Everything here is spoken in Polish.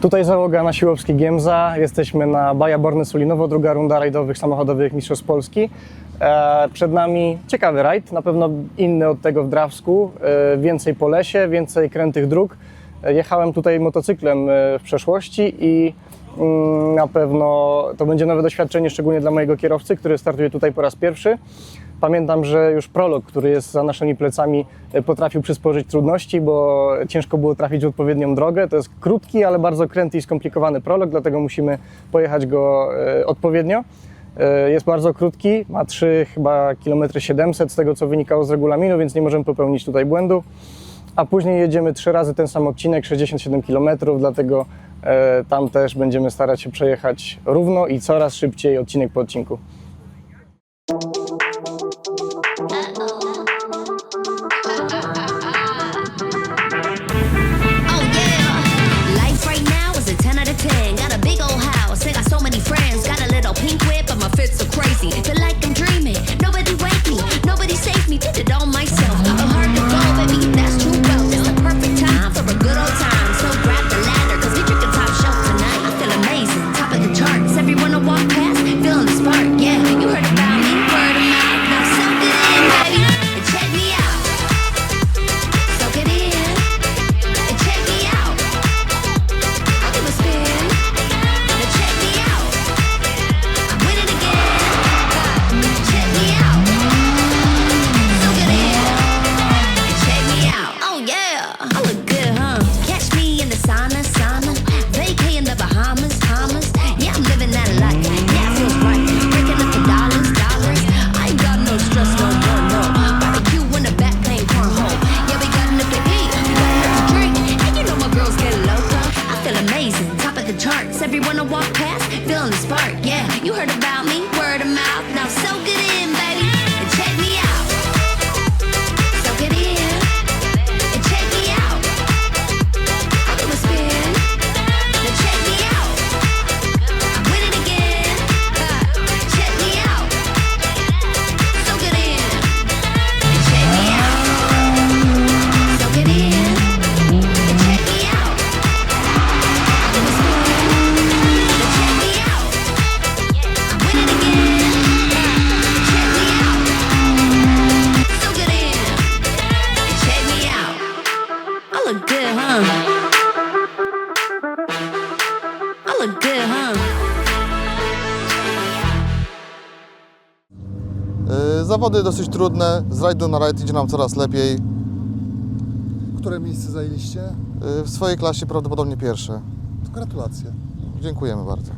Tutaj załoga na Siłowski Giemza. Jesteśmy na Baja Borny Sulinowo, druga runda rajdowych samochodowych Mistrzostw Polski. E, przed nami ciekawy rajd, na pewno inny od tego w Drawsku. E, więcej po lesie, więcej krętych dróg. E, jechałem tutaj motocyklem w przeszłości i mm, na pewno to będzie nowe doświadczenie, szczególnie dla mojego kierowcy, który startuje tutaj po raz pierwszy. Pamiętam, że już prolog, który jest za naszymi plecami, e, potrafił przysporzyć trudności, bo ciężko było trafić w odpowiednią drogę. To jest krótki, ale bardzo kręty i skomplikowany prolog, dlatego musimy pojechać go e, odpowiednio. E, Jest bardzo krótki, ma 3 chyba kilometry 700 z tego co wynikało z regulaminu, więc nie możemy popełnić tutaj błędu. A później jedziemy trzy razy ten sam odcinek, 67 km, dlatego tam też będziemy starać się przejechać równo i coraz szybciej odcinek po odcinku. Pink whip, you heard about Zawody dosyć trudne, z rajdu na rajd idzie nam coraz lepiej. Które miejsce zajęliście? Y, W swojej klasie prawdopodobnie pierwsze. To gratulacje. Dziękujemy bardzo.